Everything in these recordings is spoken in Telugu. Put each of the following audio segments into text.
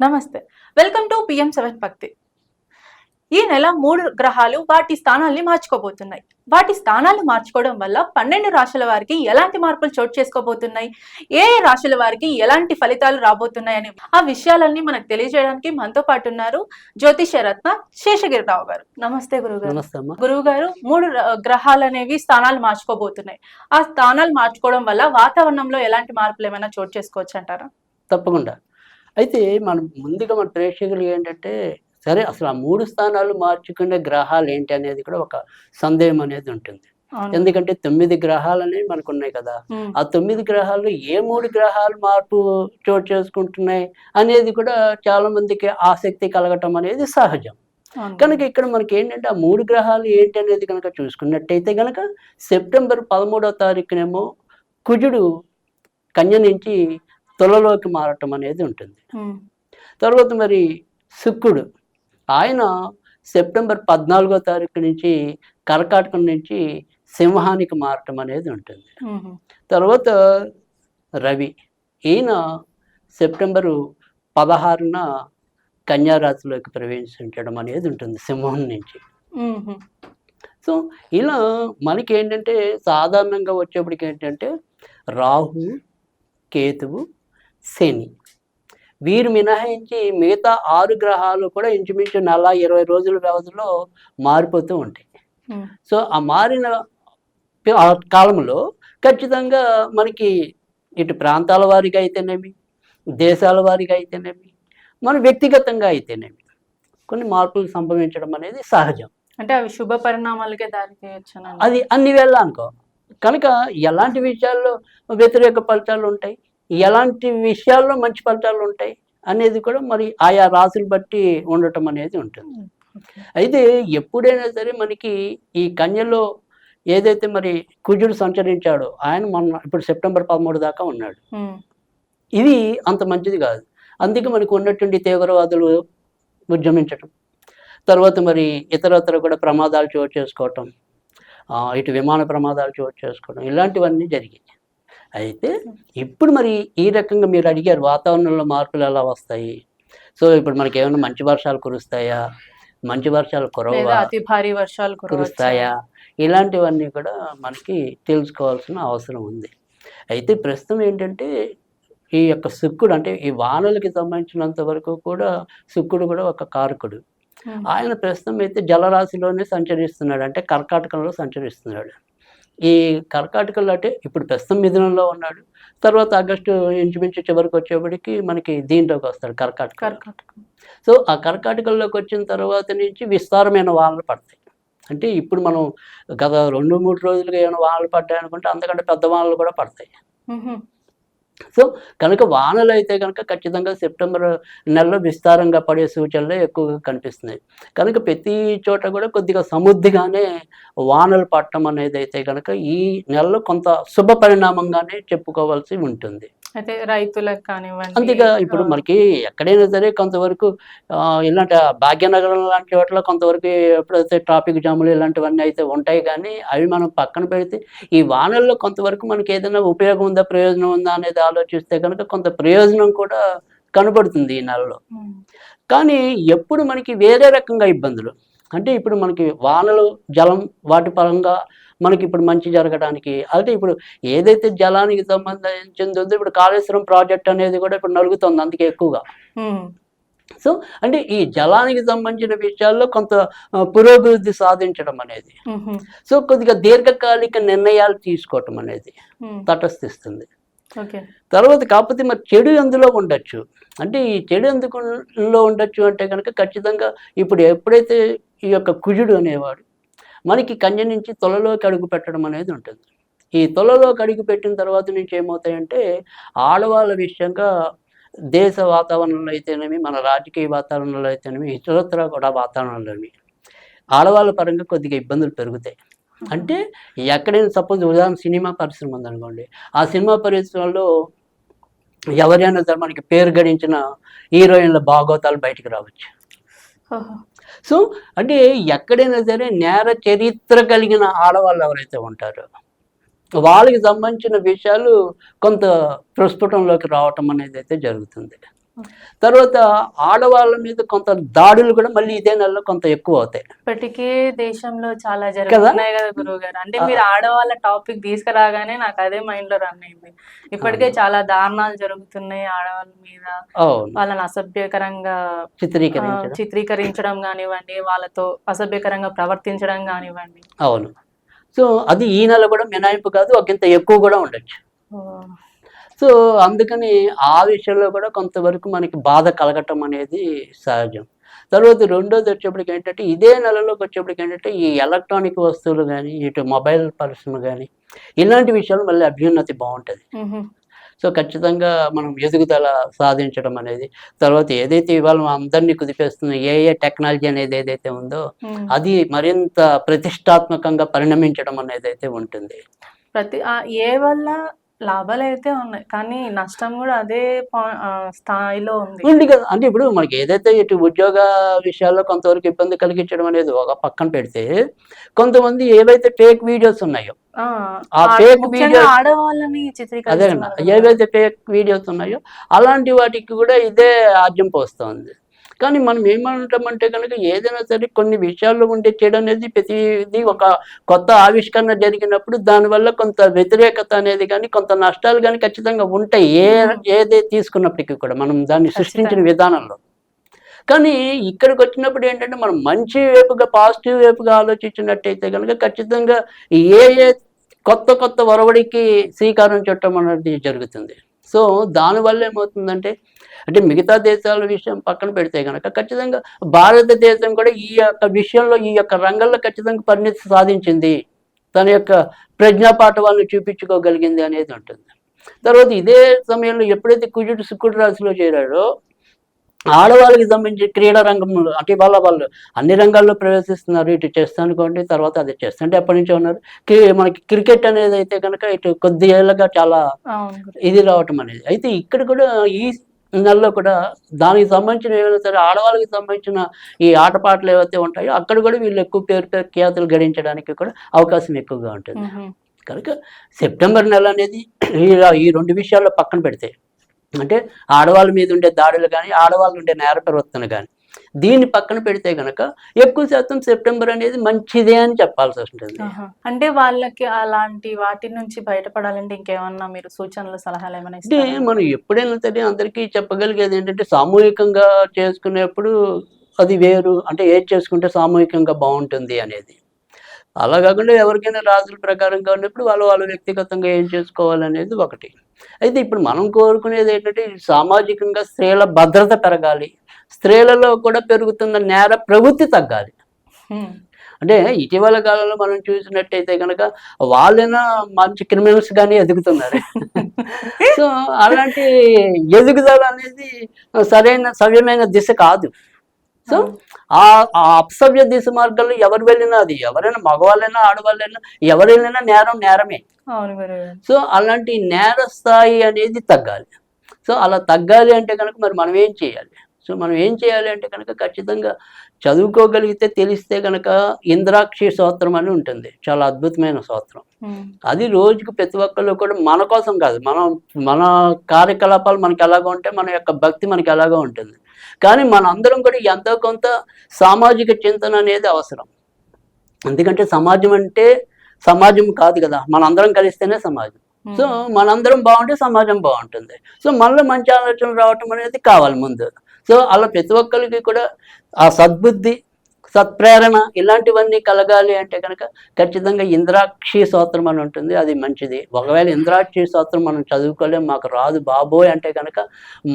నమస్తే. వెల్కమ్ టు పిఎం సెవెన్ భక్తి ఈ నెల మూడు గ్రహాలు వాటి స్థానాల్ని మార్చుకోబోతున్నాయి. వాటి స్థానాలు మార్చుకోవడం వల్ల పన్నెండు రాశుల వారికి ఎలాంటి మార్పులు చోటు చేసుకోబోతున్నాయి? ఏ రాశుల వారికి ఎలాంటి ఫలితాలు రాబోతున్నాయి అని ఆ విషయాలన్నీ మనకు తెలియజేయడానికి మనతో పాటు ఉన్నారు జ్యోతిష రత్న శేషగిరిరావు గారు. నమస్తే గురుగారు నమస్తే అమ్మా. గురువు గారు మూడు గ్రహాలు అనేవి స్థానాలు మార్చుకోబోతున్నాయి. ఆ స్థానాలు మార్చుకోవడం వల్ల వాతావరణంలో ఎలాంటి మార్పులు ఏమైనా చోటు చేసుకోవచ్చు అంటారా? తప్పకుండా. అయితే మనం ముందుగా మన ప్రేక్షకులు ఏంటంటే సరే అసలు ఆ మూడు స్థానాలు మార్చుకునే గ్రహాలు ఏంటి అనేది కూడా ఒక సందేహం అనేది ఉంటుంది. ఎందుకంటే తొమ్మిది గ్రహాలు అనేవి మనకు ఉన్నాయి కదా ఆ తొమ్మిది గ్రహాలు ఏ మూడు గ్రహాలు మార్పు చోటు చేసుకుంటున్నాయి అనేది కూడా చాలా మందికి ఆసక్తి కలగటం అనేది సహజం. కనుక ఇక్కడ మనకి ఏంటంటే ఆ మూడు గ్రహాలు ఏంటి అనేది కనుక చూసుకున్నట్టయితే కనుక సెప్టెంబర్ పదమూడవ తారీఖునేమో కుజుడు కన్య నుంచి తులలోకి మారటం అనేది ఉంటుంది. తర్వాత మరి శుక్రుడు ఆయన సెప్టెంబర్ పద్నాలుగో తారీఖు నుంచి కర్కాటకం నుంచి సింహానికి మారటం అనేది ఉంటుంది. తర్వాత రవి ఈయన సెప్టెంబరు పదహారున కన్యారాశిలోకి ప్రవేశించడం అనేది ఉంటుంది సింహం నుంచి. సో ఇలా మనకి ఏంటంటే సాధారణంగా వచ్చేప్పటికి ఏంటంటే రాహు కేతువు శని. వీరు మినహాయించి మిగతా ఆరు గ్రహాలు కూడా ఇంచుమించు నెల ఇరవై రోజుల వ్యవధిలో మారిపోతూ ఉంటాయి. సో ఆ మారిన కాలంలో ఖచ్చితంగా మనకి ఇటు ప్రాంతాల వారిగా అయితేనేమి దేశాల వారిగా అయితేనేమి మన వ్యక్తిగతంగా అయితేనేమి కొన్ని మార్పులు సంభవించడం అనేది సహజం. అంటే అవి శుభ పరిణామాలకే దారి అది అన్ని వేళ అనుకో. కనుక ఎలాంటి విషయాల్లో వ్యతిరేక ఫలితాలు ఉంటాయి? ఎలాంటి విషయాల్లో మంచి ఫలితాలు ఉంటాయి అనేది కూడా మరి ఆయా రాశులు బట్టి ఉండటం అనేది ఉంటుంది. అయితే ఎప్పుడైనా సరే మనకి ఈ కన్యలో ఏదైతే మరి కుజుడు సంచరించాడో ఆయన మొన్న ఇప్పుడు సెప్టెంబర్ పదమూడు దాకా ఉన్నాడు. ఇది అంత మంచిది కాదు. అందుకే మనకు ఉన్నటువంటి తీవ్రవాదులు ఉద్యమించటం తర్వాత మరి ఇతరత్ర కూడా ప్రమాదాలు చోటు చేసుకోవటం ఇటు విమాన ప్రమాదాలు చోటు చేసుకోవడం ఇలాంటివన్నీ జరిగాయి. అయితే ఇప్పుడు మరి ఈ రకంగా మీరు అడిగారు వాతావరణంలో మార్పులు ఎలా వస్తాయి? సో ఇప్పుడు మనకి ఏమైనా మంచి వర్షాలు కురుస్తాయా? మంచి వర్షాలు కురవా అతి భారీ వర్షాలు కురుస్తాయా? ఇలాంటివన్నీ కూడా మనకి తెలుసుకోవాల్సిన అవసరం ఉంది. అయితే ప్రస్తుతం ఏంటంటే ఈ యొక్క శుక్రుడు అంటే ఈ వానలకి సంబంధించినంత వరకు కూడా శుక్రుడు కూడా ఒక కారకుడు. ఆయన ప్రస్తుతం అయితే జలరాశిలోనే సంచరిస్తున్నాడు. అంటే కర్కాటకంలో సంచరిస్తున్నాడు. ఈ కర్కాటకంలో అంటే ఇప్పుడు ప్రస్తుతం మిథునంలో ఉన్నాడు. తర్వాత ఆగస్టు ఇంచుమించు చివరికి వచ్చేప్పటికి మనకి దీంట్లోకి వస్తాడు కర్కాటక కర్కాటకం. సో ఆ కర్కాటకంలోకి వచ్చిన తర్వాత నుంచి విస్తారమైన వానలు పడతాయి. అంటే ఇప్పుడు మనం గత రెండు మూడు రోజులుగా ఏమైనా వానలు పడ్డాయి అనుకుంటే అంతకంటే పెద్ద వానలు కూడా పడతాయి. సో కనుక వానలు అయితే కనుక ఖచ్చితంగా సెప్టెంబర్ నెలలో విస్తారంగా పడే సూచనలు ఎక్కువగా కనిపిస్తున్నాయి. కనుక ప్రతి చోట కూడా కొద్దిగా సమృద్ధిగానే వానలు పట్టడం అనేది అయితే కనుక ఈ నెలలో కొంత శుభ పరిణామంగానే చెప్పుకోవాల్సి ఉంటుంది. అయితే రైతులకు కానివ్వండి అంతేగా ఇప్పుడు మనకి ఎక్కడైనా సరే కొంతవరకు ఇలాంటి భాగ్యనగరం లాంటి చోట్ల కొంతవరకు ఎప్పుడైతే ట్రాఫిక్ జాములు ఇలాంటివన్నీ అయితే ఉంటాయి కానీ అవి మనం పక్కన పెడితే ఈ వానల్లో కొంతవరకు మనకి ఏదైనా ఉపయోగం ఉందా ప్రయోజనం ఉందా అనేది ఆలోచిస్తే కనుక కొంత ప్రయోజనం కూడా కనబడుతుంది ఈ నెలలో. కానీ ఎప్పుడు మనకి వేరే రకంగా ఇబ్బందులు. అంటే ఇప్పుడు మనకి వానలు జలం వాటి పరంగా మనకి ఇప్పుడు మంచి జరగడానికి. అంటే ఇప్పుడు ఏదైతే జలానికి సంబంధించింది ఉందో ఇప్పుడు కాళేశ్వరం ప్రాజెక్ట్ అనేది కూడా ఇప్పుడు నలుగుతుంది అందుకే ఎక్కువగా. సో అంటే ఈ జలానికి సంబంధించిన విషయాల్లో కొంత పురోభివృద్ధి సాధించడం అనేది. సో కొద్దిగా దీర్ఘకాలిక నిర్ణయాలు తీసుకోవటం అనేది తటస్థిస్తుంది. తర్వాత కాకపోతే మరి చెడు ఎందులో ఉండొచ్చు? అంటే ఈ చెడు ఎందుకులో ఉండొచ్చు అంటే కనుక ఖచ్చితంగా ఇప్పుడు ఎప్పుడైతే ఈ యొక్క కుజుడు అనేవాడు మనకి కన్య నుంచి తొలలోకి అడుగు పెట్టడం అనేది ఉంటుంది. ఈ తొలలోకి అడుగు పెట్టిన తర్వాత నుంచి ఏమవుతాయంటే ఆడవాళ్ళ విషయంగా దేశ వాతావరణంలో అయితేనేమి మన రాజకీయ వాతావరణంలో అయితేనేమి ఇతరత్ర కూడా వాతావరణంలోని ఆడవాళ్ళ పరంగా కొద్దిగా ఇబ్బందులు పెరుగుతాయి. అంటే ఎక్కడైనా సపోజ్ ఉదాహరణ సినిమా పరిశ్రమ ఉందనుకోండి ఆ సినిమా పరిశ్రమలో ఎవరైనా సరే మనకి పేరు గడించిన హీరోయిన్ల భాగోతాలు బయటికి రావచ్చు. సో అంటే ఎక్కడైనా సరే నేర చరిత్ర కలిగిన ఆడవాళ్ళు ఎవరైతే ఉంటారో వాళ్ళకి సంబంధించిన విషయాలు కొంత ప్రస్ఫుటంలోకి రావటం అనేది అయితే జరుగుతుంది. తర్వాత ఆడవాళ్ళ మీద కొంత దాడులు కూడా మళ్ళీ ఇదే నెలలో కొంత ఎక్కువ అవుతాయి. ఇప్పటికే దేశంలో చాలా జరుగుతున్నాయి కదా గురువు గారు అంటే మీరు ఆడవాళ్ళ టాపిక్ తీసుకురాగానే నాకు అదే మైండ్లో రన్ అయింది ఇప్పటికే చాలా దారుణాలు జరుగుతున్నాయి ఆడవాళ్ళ మీద. వాళ్ళని అసభ్యకరంగా చిత్రీకరించడం. చిత్రీకరించడం కానివ్వండి వాళ్ళతో అసభ్యకరంగా ప్రవర్తించడం కానివ్వండి. అవును. సో అది ఈ నెల కూడా మినాయింపు కాదు ఒకంత ఎక్కువ కూడా ఉండొచ్చు. సో అందుకని ఆ విషయంలో కూడా కొంతవరకు మనకి బాధ కలగటం అనేది సహజం తర్వాత రెండోది వచ్చేప్పటికి ఏంటంటే ఇదే నెలలోకి వచ్చేప్పటికి ఏంటంటే ఈ ఎలక్ట్రానిక్ వస్తువులు కానీ ఇటు మొబైల్ పరిశ్రమ కానీ ఇలాంటి విషయాలు మళ్ళీ అభ్యున్నతి బాగుంటుంది. సో ఖచ్చితంగా మనం ఎదుగుదల సాధించడం అనేది తర్వాత ఏదైతే ఇవాళ మన అందరినీ కుదిపేస్తున్న ఏ ఏ టెక్నాలజీ అనేది ఏదైతే ఉందో. అది మరింత ప్రతిష్టాత్మకంగా పరిణమించడం అనేది అయితే ఉంటుంది ప్రతి ఏ వల్ల లాభాలు అయితే ఉన్నాయి. కానీ నష్టం కూడా అదే స్థాయిలో ఉంది. ఉంది కదా. అంటే ఇప్పుడు మనకి ఏదైతే ఇటు ఉద్యోగ విషయాల్లో కొంతవరకు ఇబ్బంది కలిగించడం అనేది ఒక పక్కన పెడితే కొంతమంది ఏవైతే ఫేక్ వీడియోస్ ఉన్నాయో ఆ, ముఖ్యంగా videos- ఆడవాళ్ళని అదే. ఏవైతే ఫేక్ వీడియోస్ ఉన్నాయో అలాంటి వాటికి కూడా ఇదే ఆద్యం పోస్తుంది. కానీ మనం ఏమంటామంటే కనుక ఏదైనా సరే కొన్ని విషయాల్లో ఉండే చెడు అనేది ప్రతిదీ ఒక కొత్త ఆవిష్కరణ జరిగినప్పుడు దానివల్ల కొంత వ్యతిరేకత అనేది కానీ కొంత నష్టాలు కానీ ఖచ్చితంగా ఉంటాయి. ఏ ఏదే తీసుకున్నప్పటికీ కూడా మనం దాన్ని సృష్టించిన. విధానంలో. కానీ ఇక్కడికి వచ్చినప్పుడు ఏంటంటే మనం మంచి వైపుగా పాజిటివ్ వైపుగా ఆలోచించినట్టయితే కనుక ఖచ్చితంగా ఏ ఏ కొత్త కొత్త ఒరవడికి శ్రీకారం చుట్టం అనేది జరుగుతుంది. సో దానివల్ల ఏమవుతుందంటే అంటే మిగతా దేశాల విషయం పక్కన పెడితే కనుక ఖచ్చితంగా భారతదేశం కూడా ఈ యొక్క విషయంలో ఈ యొక్క రంగంలో ఖచ్చితంగా పరిణితి సాధించింది. తన యొక్క ప్రజ్ఞాపాఠవాలను చూపించుకోగలిగింది అనేది ఉంటుంది. తర్వాత ఇదే సమయంలో ఎప్పుడైతే కుజుడు శుక్రుడు రాశిలో చేరాడో ఆడవాళ్ళకి సంబంధించి క్రీడా రంగంలో అంటే వాళ్ళ వాళ్ళు అన్ని రంగాల్లో ప్రవేశిస్తున్నారు. ఇటు చెస్ అనుకోండి తర్వాత అది చెస్. అంటే ఎప్పటి నుంచో ఉన్నారు. మనకి క్రికెట్ అనేది అయితే కనుక ఇటు కొద్ది ఏళ్ళగా చాలా. ఇది రావటం అనేది. అయితే ఇక్కడ కూడా ఈ నెలలో కూడా దానికి సంబంధించిన ఏమైనా సరే ఆడవాళ్ళకి సంబంధించిన ఈ ఆటపాటలు ఏవైతే ఉంటాయో అక్కడ కూడా వీళ్ళు ఎక్కువ పేరు పేరు ఖ్యాతులు గడించడానికి కూడా అవకాశం ఎక్కువగా ఉంటుంది. కనుక సెప్టెంబర్ నెల అనేది ఈ రెండు విషయాల్లో పక్కన పెడితే అంటే ఆడవాళ్ళ మీద ఉండే దాడులు కానీ ఆడవాళ్ళు ఉండే నేర ప్రవర్తన కానీ దీన్ని పక్కన పెడితే కనుక ఎక్కువ శాతం సెప్టెంబర్ అనేది మంచిదే అని చెప్పాల్సి వస్తుంది. అంటే వాళ్ళకి అలాంటి వాటి నుంచి బయటపడాలంటే ఇంకేమన్నా మీరు సూచనలు సలహాలు ఏమైనా అంటే? మనం ఎప్పుడైనా సరే అందరికీ చెప్పగలిగేది ఏంటంటే సామూహికంగా చేసుకునేప్పుడు అది వేరు అంటే ఏది చేసుకుంటే సామూహికంగా బాగుంటుంది అనేది అలా కాకుండా ఎవరికైనా రాజుల ప్రకారంగా ఉన్నప్పుడు వాళ్ళు వాళ్ళ వ్యక్తిగతంగా ఏం చేసుకోవాలనేది ఒకటి అయితే ఇప్పుడు మనం కోరుకునేది ఏంటంటే సామాజికంగా స్త్రీల భద్రత పెరగాలి. స్త్రీలలో కూడా పెరుగుతున్న నేర ప్రవృత్తి తగ్గాలి. అంటే ఇటీవల కాలంలో మనం చూసినట్టయితే కనుక వాళ్ళైనా మంచి క్రిమినల్స్ గానీ ఎదుగుతున్నారు. సో అలాంటి ఎదుగుదల అనేది సరైన సవ్యమైన దిశ కాదు. సో ఆ ఆ అపసవ్య దిశ మార్గంలో ఎవరు వెళ్ళినా అది ఎవరైనా మగవాళ్ళైనా ఆడవాళ్ళైనా ఎవరు వెళ్ళినా నేరం నేరమే. సో అలాంటి నేర స్థాయి అనేది తగ్గాలి. సో అలా తగ్గాలి అంటే కనుక మరి మనం ఏం చేయాలి? సో మనం ఏం చేయాలి అంటే కనుక ఖచ్చితంగా చదువుకోగలిగితే తెలిస్తే కనుక ఇంద్రాక్షి స్తోత్రం అని ఉంటుంది. చాలా అద్భుతమైన స్తోత్రం హ్మ్. అది రోజుకు ప్రతి ఒక్కళ్ళు కూడా మన కోసం కాదు. మనం మన కార్యకలాపాలు మనకి ఎలాగో ఉంటే మన యొక్క భక్తి మనకి ఎలాగో ఉంటుంది. కానీ మన అందరం కూడా ఎంతో కొంత సామాజిక చింతన అనేది అవసరం. ఎందుకంటే సమాజం అంటే సమాజం కాదు కదా. మనందరం కలిస్తేనే సమాజం. సో మనందరం బాగుంటే సమాజం బాగుంటుంది. సో మనలో మంచి ఆలోచనలు రావటం అనేది కావాలి ముందు. సో అలా ప్రతి ఒక్కరికి కూడా ఆ సద్బుద్ధి సత్ప్రేరణ ఇలాంటివన్నీ కలగాలి అంటే కనుక ఖచ్చితంగా ఇంద్రాక్షి స్తోత్రం అని ఉంటుంది. అది మంచిది. ఒకవేళ ఇంద్రాక్షి స్తోత్రం మనం చదువుకోలేం మాకు రాదు బాబోయ్ అంటే కనుక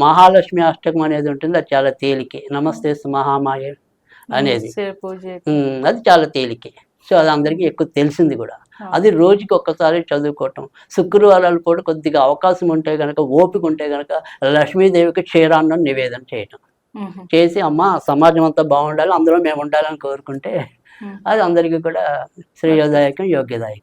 మహాలక్ష్మి అష్టకం అనేది ఉంటుంది. అది చాలా తేలికే. నమస్తే మహామాయ అనేది. అది చాలా తేలికే. సో అది అందరికీ ఎక్కువ తెలిసింది కూడా. అది రోజుకి ఒక్కసారి చదువుకోవటం. శుక్రవారాలు కూడా కొద్దిగా అవకాశం ఉంటే కనుక ఓపిక ఉంటే కనుక లక్ష్మీదేవికి క్షీరాన్నం నివేదన చేయటం. చేసి అమ్మ సమాజం అంతా బాగుండాలి అందులో మేము ఉండాలని కోరుకుంటే. అది అందరికీ కూడా శ్రేయోదాయకం యోగ్యదాయకం.